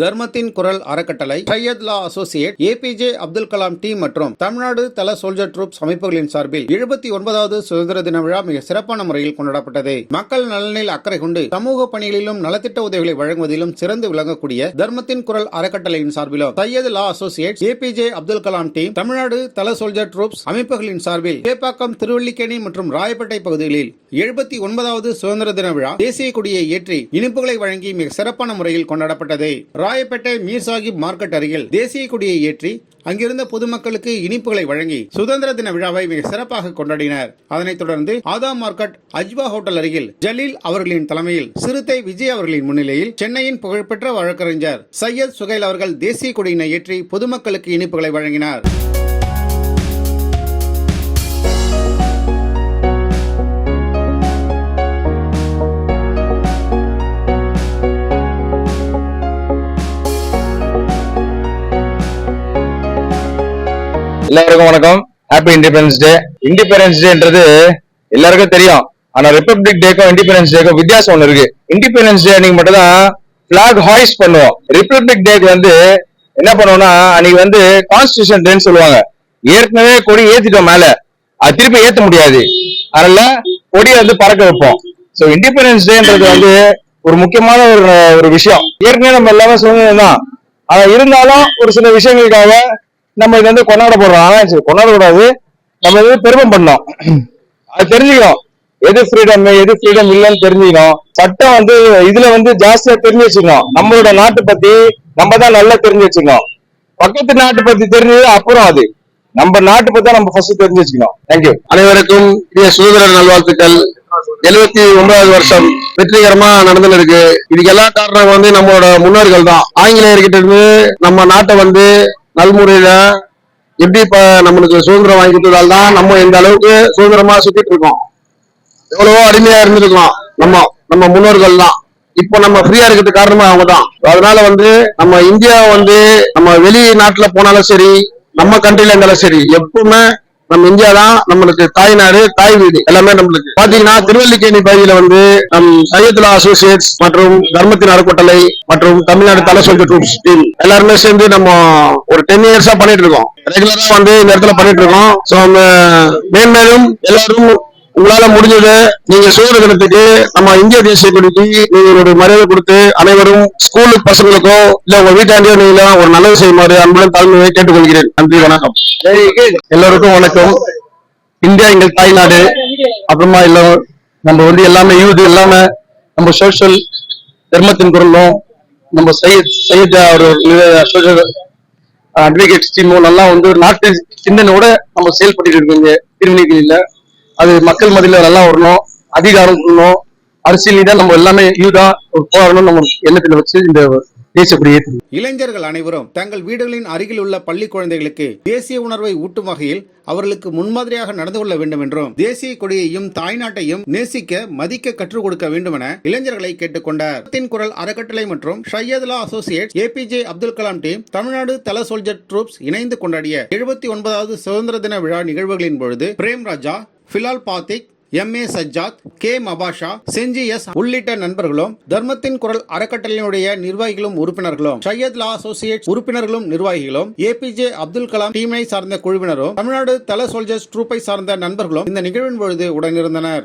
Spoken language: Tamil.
தர்மத்தின் குரல் அறக்கட்டளை Syedulla associate APJ Abdul Kalam team மற்றும் தமிழ்நாடு தல சோல்ஜர் ட்ரூப்ஸ் அமைப்புகளின் சார்பில் எழுபத்தி ஒன்பதாவது சுதந்திர தின விழா மிக சிறப்பான முறையில் கொண்டாடப்பட்டது. மக்கள் நலனில் அக்கறை கொண்டு சமூக பணிகளிலும் நலத்திட்ட உதவிகளை வழங்குவதிலும் சிறந்து விளங்கக்கூடிய தர்மத்தின் குரல் அறக்கட்டளையின் சார்பிலும் Syedulla associate APJ Abdul Kalam team Tamil Nadu Thala soldier troops அமைப்புகளின் சார்பில் சேப்பாக்கம் திருவள்ளிக்கேணி மற்றும் ராயப்பேட்டை பகுதிகளில் எழுபத்தி ஒன்பதாவது சுதந்திர தின விழா தேசிய கொடியை ஏற்றி இனிப்புகளை வழங்கி மிக சிறப்பான முறையில் கொண்டாடப்பட்டது. ராயப்பேட்டை மீர் சாஹிப் மார்க்கெட் அருகில் தேசிய கொடியை ஏற்றி அங்கிருந்த பொதுமக்களுக்கு இனிப்புகளை வழங்கி சுதந்திர தின விழாவை மிக சிறப்பாக கொண்டாடினர். அதனைத் தொடர்ந்து ஆதா மார்க்கெட் அஜ்வா ஹோட்டல் அருகில் ஜலீல் அவர்களின் தலைமையில் சிறுத்தை விஜய் அவர்களின் முன்னிலையில் சென்னையின் புகழ்பெற்ற வழக்கறிஞர் சையத் சுகைல் அவர்கள் தேசிய கொடியினை ஏற்றி பொதுமக்களுக்கு இனிப்புகளை வழங்கினார். எல்லாருக்கும் வணக்கம். ஹாப்பி இண்டிபெண்டன்ஸ் டே இண்டிபெண்டன்ஸ் டேன்றது எல்லாருக்கும் தெரியும். ஆனா ரிப்பப்ளிக் டேக்கும் இண்டிபெண்டன்ஸ் டேக்கும் வித்தியாசம் ஒண்ணு இருக்கு. இண்டிபெண்டன்ஸ் டே அன்னைக்கு மட்டும் தான் பிளாக் ஹாய்ஸ் பண்ணுவோம். ரிபப்ளிக் டேக்கு வந்து என்ன பண்ணுவோம்னா அன்னைக்கு வந்து கான்ஸ்டியூஷன் டேன்னு சொல்லுவாங்க. ஏற்கனவே கொடி ஏத்திட்டோம் மேல. அது திருப்பி ஏத்த முடியாது. அதனால கொடியை வந்து பறக்க வைப்போம். சோ இண்டிபெண்டன்ஸ் டேன்றது வந்து ஒரு முக்கியமான ஒரு ஒரு விஷயம். ஏற்கனவே நம்ம எல்லாமே சுதந்திரம் தான் ஆனா இருந்தாலும் ஒரு சில விஷயங்களுக்காக நம்ம இது வந்து கொண்டாட போடுறோம் ஆனா சரி, கொண்டாடக்கூடாது நம்ம இது பெருமை பண்ணோம். அது தெரிஞ்சுக்கணும். எது ஃப்ரீடம் எது ஃப்ரீடம் இல்லைன்னு தெரிஞ்சுக்கணும். சட்டம் வந்து இதுல வந்து ஜாஸ்தியா தெரிஞ்சு வச்சுக்கணும். நம்மளோட நாட்டை பத்தி நம்ம தான் நல்லா தெரிஞ்சு வச்சுக்கணும். பக்கத்து நாட்டு பத்தி தெரிஞ்சது அப்புறம் அது. நம்ம நாட்டு பத்தி நம்ம ஃபர்ஸ்ட் தெரிஞ்சு வச்சுக்கணும். தேங்க்யூ அனைவருக்கும் சுதந்திர நல்வாழ்த்துக்கள். எழுபத்தி ஒன்பதாவது வருஷம் வெற்றிகரமா நடந்துன்னு இருக்கு இதுக்கு எல்லா காரணம் வந்து நம்மளோட முன்னோர்கள் தான். ஆங்கிலேயர்கிட்ட இருந்து நம்ம நாட்டை வந்து நல்முறையில எப்படி இப்ப நம்மளுக்கு சுதந்திரம் வாங்கி கொடுத்ததால் தான் நம்ம இந்த அளவுக்கு சுதந்திரமா சுத்திட்டு இருக்கோம். எவ்வளவோ அடிமையா இருந்திருக்கோம் நம்ம நம்ம முன்னோர்கள் தான் இப்போ நம்ம ஃப்ரீயா இருக்கிறது காரணமா அவங்க தான் அதனால வந்து நம்ம இந்தியா வந்து நம்ம வெளி நாட்டுல போனாலும் சரி நம்ம கண்ட்ரில இருந்தாலும் சரி எப்பவுமே நம்ம இந்தியா தான் நம்மளுக்கு தாய் நாடு தாய் வீடு எல்லாமே நம்மளுக்கு. பாத்தீங்கன்னா திருவல்லிக்கேணி பகுதியில வந்து நம் சையதுல்லா அசோசியேட்ஸ் மற்றும் தர்மத்தின் அறக்கட்டளை மற்றும் தமிழ்நாடு தலை சொல்ற ட்ரூப்ஸ் டீம் எல்லாருமே சேர்ந்து நம்ம ஒரு டென் இயர்ஸா பண்ணிட்டு இருக்கோம். ரெகுலரா வந்து இந்த இடத்துல பண்ணிட்டு இருக்கோம். சோ மேன்மேலும் எல்லாரும் உங்களால முடிஞ்சது நீங்க சுதந்திர தினத்துக்கு நம்ம இந்திய தேசிய கொடிக்கு நீங்க ஒரு மரியாதை கொடுத்து அனைவரும் ஸ்கூலு பசங்களுக்கோ இல்ல உங்க வீட்டாண்டியோ நீங்க ஒரு நல்லது செய்யுமாறு அன்புடன் தாழ்மையை கேட்டுக்கொள்கிறேன். நன்றி வணக்கம். எல்லோருக்கும் வணக்கம். இந்தியா எங்கள் தாய்நாடு. அப்புறமா இல்ல நம்ம வந்து எல்லாமே யூத் எல்லாமே நம்ம சோஷியல் தர்மத்தின் குரலும் நம்ம சையத் சையத் அவர் அட்வொகேட் டீமும் நல்லா வந்து ஒரு நாட்டு சிந்தனையோட நம்ம செயல்பட்டு இருக்கீங்க. திருமணிகளில் அது மக்கள் மதியில நல்லா வரணும் அதிகாரம் கொடுக்கணும் அரசியல் தான் நம்ம எல்லாமே யூதா ஒரு போராடணும் நம்ம எண்ணத்துல வச்சு இந்த இளைஞர்கள் அனைவரும் தங்கள் வீடுகளின் அருகில் உள்ள பள்ளி குழந்தைகளுக்கு தேசிய உணர்வை ஊட்டும் வகையில் அவர்களுக்கு முன்மாதிரியாக நடந்து கொள்ள வேண்டும் என்றும் தேசிய கொடியையும் தாய்நாட்டையும் நேசிக்க மதிக்க கற்றுக் கொடுக்க வேண்டும் என இளைஞர்களை கேட்டுக்கொண்டார். தின் குரல் அறக்கட்டளை மற்றும் Syedulla associate A PJ Abdul Kalam team Tamil Nadu Thala soldier troops இணைந்து கொண்டாடிய எழுபத்தி ஒன்பதாவது சுதந்திர தின விழா நிகழ்வுகளின் பொழுது Prem Raja Bilal Fathik M A Sajjad K Mabasha Senji S உள்ளிட்ட நண்பர்களும் தர்மத்தின் குரல் அறக்கட்டளையினுடைய நிர்வாகிகளும் உறுப்பினர்களும் சையத் லா அசோசியேட் உறுப்பினர்களும் நிர்வாகிகளும் ஏபிஜே அப்துல் கலாம் டீமை சார்ந்த குழுவினரும் தமிழ்நாடு தல சோல்ஜர்ஸ் ட்ரூப்பை சார்ந்த நண்பர்களும் இந்த நிகழ்வின் பொழுது உடனிருந்தனர்.